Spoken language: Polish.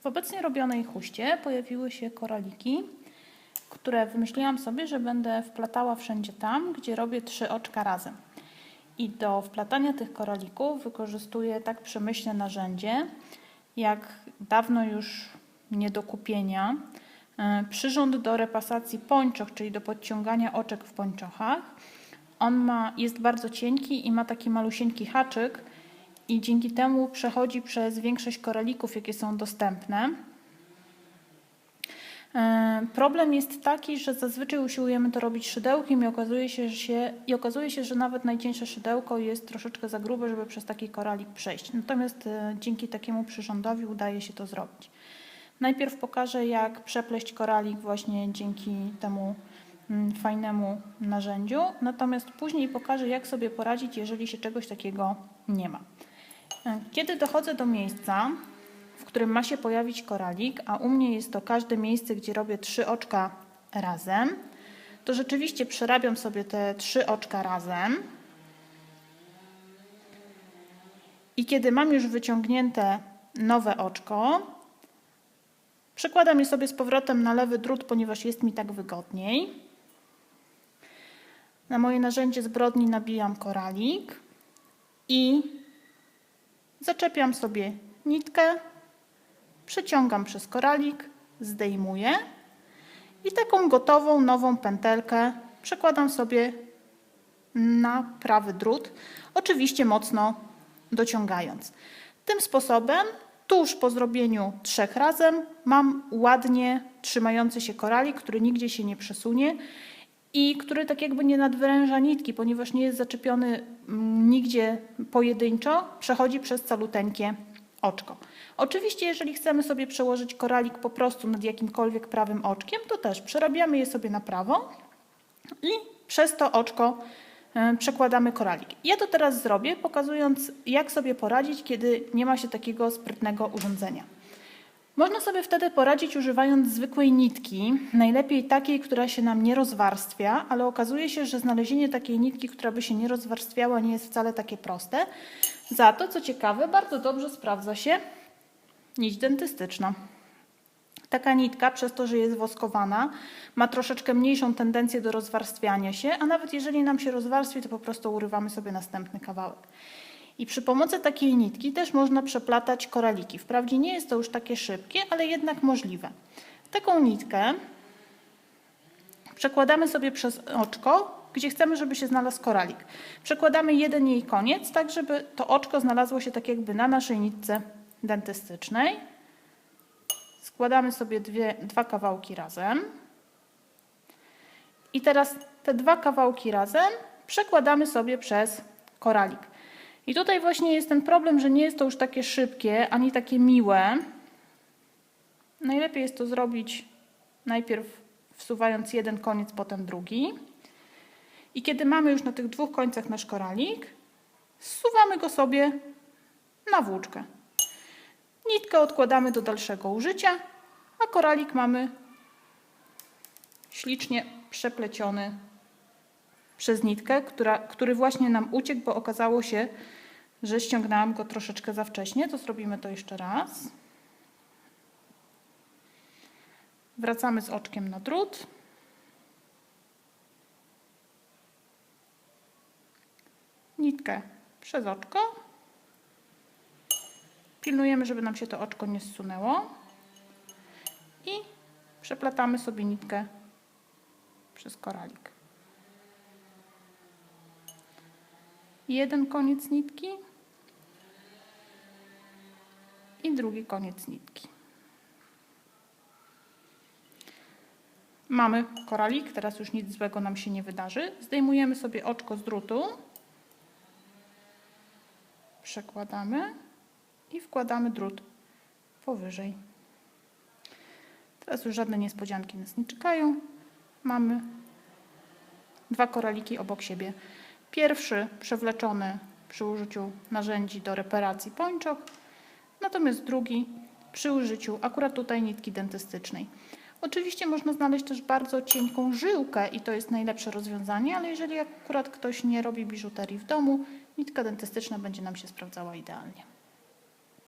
W obecnie robionej chuście pojawiły się koraliki, które wymyśliłam sobie, że będę wplatała wszędzie tam, gdzie robię trzy oczka razem. I do wplatania tych koralików wykorzystuję tak przemyślne narzędzie, jak dawno już nie do kupienia. e, Przyrząd do repasacji pończoch, czyli do podciągania oczek w pończochach. On ma, jest bardzo cienki i ma taki malusieńki haczyk i dzięki temu przechodzi przez większość koralików, jakie są dostępne. E, Problem jest taki, że zazwyczaj usiłujemy to robić szydełkiem i okazuje się, że, się, i okazuje się, że nawet najcieńsze szydełko jest troszeczkę za grube, żeby przez taki koralik przejść. Natomiast e, dzięki takiemu przyrządowi udaje się to zrobić. Najpierw pokażę, jak przepleść koralik właśnie dzięki temu mm, fajnemu narzędziu, natomiast później pokażę, jak sobie poradzić, jeżeli się czegoś takiego nie ma. E, Kiedy dochodzę do miejsca, w którym ma się pojawić koralik, a u mnie jest to każde miejsce, gdzie robię trzy oczka razem, to rzeczywiście przerabiam sobie te trzy oczka razem. I kiedy mam już wyciągnięte nowe oczko, przekładam je sobie z powrotem na lewy drut, ponieważ jest mi tak wygodniej. Na moje narzędzie zbrodni nabijam koralik i zaczepiam sobie nitkę, przeciągam przez koralik, zdejmuję i taką gotową, nową pętelkę przekładam sobie na prawy drut, oczywiście mocno dociągając. Tym sposobem, tuż po zrobieniu trzech razem, mam ładnie trzymający się koralik, który nigdzie się nie przesunie i który tak jakby nie nadwyręża nitki, ponieważ nie jest zaczepiony mm, nigdzie pojedynczo, przechodzi przez caluteńkie oczko. Oczywiście, jeżeli chcemy sobie przełożyć koralik po prostu nad jakimkolwiek prawym oczkiem, to też przerabiamy je sobie na prawo i przez to oczko e, przekładamy koralik. Ja to teraz zrobię, pokazując, jak sobie poradzić, kiedy nie ma się takiego sprytnego urządzenia. Można sobie wtedy poradzić używając zwykłej nitki, najlepiej takiej, która się nam nie rozwarstwia, ale okazuje się, że znalezienie takiej nitki, która by się nie rozwarstwiała, nie jest wcale takie proste. Za to, co ciekawe, bardzo dobrze sprawdza się nić dentystyczna. Taka nitka, przez to, że jest woskowana, ma troszeczkę mniejszą tendencję do rozwarstwiania się, a nawet jeżeli nam się rozwarstwi, to po prostu urywamy sobie następny kawałek. I przy pomocy takiej nitki też można przeplatać koraliki. Wprawdzie nie jest to już takie szybkie, ale jednak możliwe. Taką nitkę przekładamy sobie przez oczko, gdzie chcemy, żeby się znalazł koralik. Przekładamy jeden jej koniec, tak żeby to oczko znalazło się tak jakby na naszej nitce dentystycznej. Składamy sobie dwie, dwa kawałki razem. I teraz te dwa kawałki razem przekładamy sobie przez koralik. I tutaj właśnie jest ten problem, że nie jest to już takie szybkie, ani takie miłe. Najlepiej jest to zrobić najpierw wsuwając jeden koniec, potem drugi. I kiedy mamy już na tych dwóch końcach nasz koralik, zsuwamy go sobie na włóczkę. Nitkę odkładamy do dalszego użycia, a koralik mamy ślicznie przepleciony przez nitkę, która, który właśnie nam uciekł, bo okazało się, że ściągnęłam go troszeczkę za wcześnie. To zrobimy to jeszcze raz. Wracamy z oczkiem na drut. Nitkę przez oczko. Pilnujemy, żeby nam się to oczko nie zsunęło. I przeplatamy sobie nitkę przez koralik. Jeden koniec nitki i drugi koniec nitki. Mamy koralik, teraz już nic złego nam się nie wydarzy. Zdejmujemy sobie oczko z drutu, przekładamy i wkładamy drut powyżej. Teraz już żadne niespodzianki nas nie czekają. Mamy dwa koraliki obok siebie. Pierwszy przewleczony przy użyciu narzędzi do reparacji pończoch, natomiast drugi przy użyciu akurat tutaj nitki dentystycznej. Oczywiście można znaleźć też bardzo cienką żyłkę i to jest najlepsze rozwiązanie, ale jeżeli akurat ktoś nie robi biżuterii w domu, nitka dentystyczna będzie nam się sprawdzała idealnie.